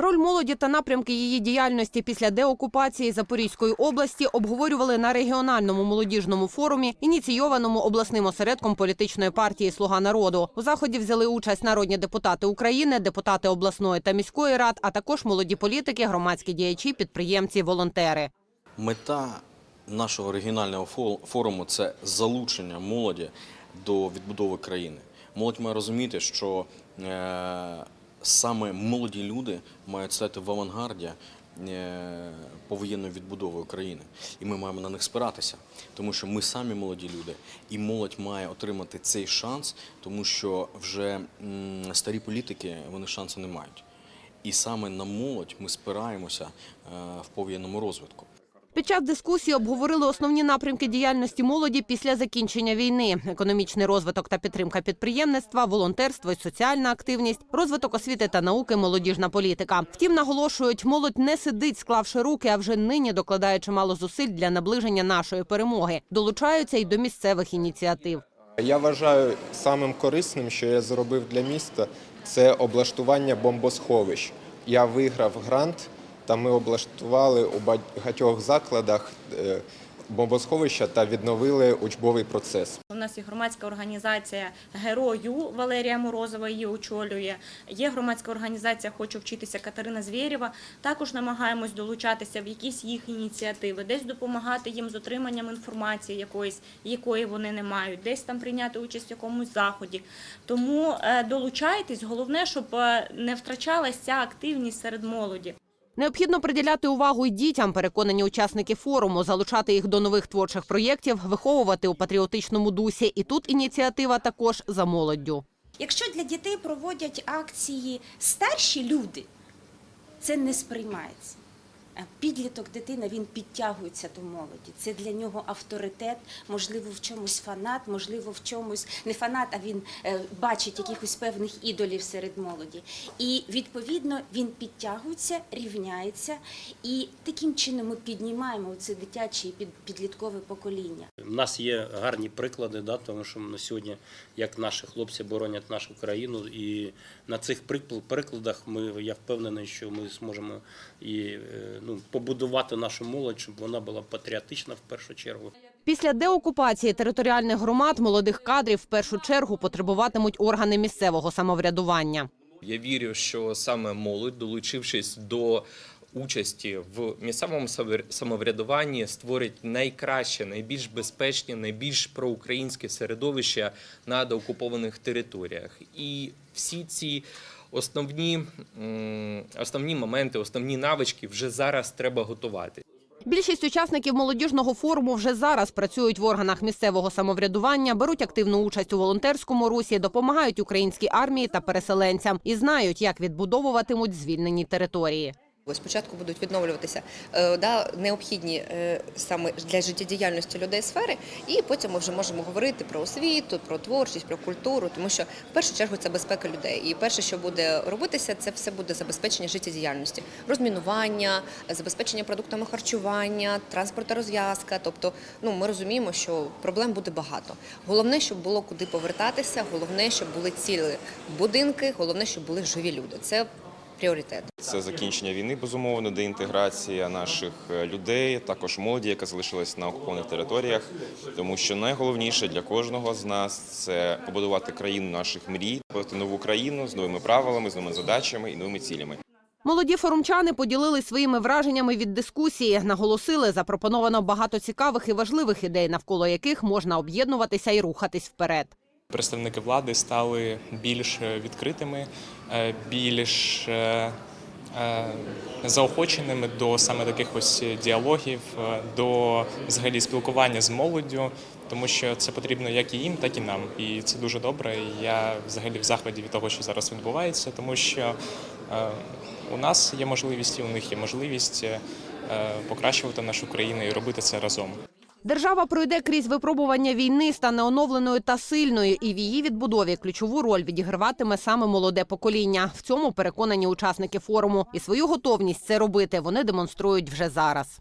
Роль молоді та напрямки її діяльності після деокупації Запорізької області обговорювали на регіональному молодіжному форумі, ініційованому обласним осередком політичної партії Слуга народу. У заході взяли участь народні депутати України, депутати обласної та міської рад, а також молоді політики, громадські діячі, підприємці, волонтери. Мета нашого регіонального фо- форуму це залучення молоді до відбудови країни. Молодь має розуміти, що е, саме молоді люди мають стати в авангарді е, повоєнної відбудови України. І ми маємо на них спиратися, тому що ми самі молоді люди, і молодь має отримати цей шанс, тому що вже старі політики вони шансу не мають. І саме на молодь ми спираємося е, в повоєнному розвитку. Під час дискусії обговорили основні напрямки діяльності молоді після закінчення війни: економічний розвиток та підтримка підприємництва, волонтерство і соціальна активність, розвиток освіти та науки, молодіжна політика. Втім, наголошують, молодь не сидить, склавши руки, а вже нині докладає чимало зусиль для наближення нашої перемоги. Долучаються й до місцевих ініціатив. Я вважаю самим корисним, що я зробив для міста, це облаштування бомбосховищ. Я виграв грант, та ми облаштували у багатьох закладах е, бомбосховища та відновили учбовий процес. У нас є громадська організація Герою Валерія Морозова її очолює. Є громадська організація Хочу вчитися Катерина Звєрєва. Також намагаємось долучатися в якісь їх ініціативи, десь допомагати їм з отриманням інформації якоїсь, якої вони не мають, десь там прийняти участь в якомусь заході. Тому е, долучайтесь. Головне, щоб е, не втрачалася активність серед молоді. Необхідно приділяти увагу й дітям, переконані учасники форуму, залучати їх до нових творчих проєктів, виховувати у патріотичному дусі. І тут ініціатива також за молоддю. Якщо для дітей проводять акції старші люди, це не сприймається. Е, Підліток дитина він підтягується до молоді. Це для нього авторитет, можливо, в чомусь фанат, можливо, в чомусь не фанат, а він е, бачить якихось певних ідолів серед молоді. І відповідно він підтягується, рівняється, і таким чином ми піднімаємо це дитяче і підліткове покоління. У нас є гарні приклади, да, тому що на сьогодні, як наші хлопці боронять нашу країну, і на цих прикл- прикладах ми я впевнений, що ми зможемо і е, ну, побудувати нашу молодь, щоб вона була патріотична в першу чергу. Після деокупації територіальних громад молодих кадрів в першу чергу потребуватимуть органи місцевого самоврядування. Я вірю, що саме молодь, долучившись до участі в місцевому самовр- самоврядуванні, створить найкраще, найбільш безпечне, найбільш проукраїнське середовище на деокупованих територіях. І всі ці основні, основні моменти, основні навички вже зараз треба готувати. Більшість учасників молодіжного форуму вже зараз працюють в органах місцевого самоврядування, беруть активну участь у волонтерському русі, допомагають українській армії та переселенцям і знають, як відбудовуватимуть звільнені території. Спочатку будуть відновлюватися е, да, необхідні е, саме для життєдіяльності людей сфери, і потім ми вже можемо говорити про освіту, про творчість, про культуру, тому що в першу чергу це безпека людей. І перше, що буде робитися, це все буде забезпечення життєдіяльності, розмінування, забезпечення продуктами харчування, транспорт та розв'язка. Тобто, ну ми розуміємо, що проблем буде багато. Головне, щоб було куди повертатися, головне, щоб були цілі будинки, головне, щоб були живі люди. Це пріоритет. Це закінчення війни, безумовно, деінтеграція наших е, людей, також молоді, яка залишилась на окупованих територіях. Тому що найголовніше для кожного з нас це побудувати країну наших мрій, побудувати нову країну з новими правилами, з новими задачами і новими цілями. Молоді форумчани поділились своїми враженнями від дискусії. Наголосили, запропоновано багато цікавих і важливих ідей, навколо яких можна об'єднуватися і рухатись вперед. Представники влади стали більш відкритими, е, більш е, е, заохоченими до саме таких ось діалогів, до взагалі спілкування з молоддю, тому що це потрібно як і їм, так і нам. І це дуже добре. Я взагалі в захваті від того, що зараз відбувається, тому що у нас є можливість, і у них є можливість покращувати нашу країну і робити це разом. Держава пройде крізь випробування війни, стане оновленою та сильною, і в її відбудові ключову роль відіграватиме саме молоде покоління. В цьому переконані учасники форуму. І свою готовність це робити вони демонструють вже зараз.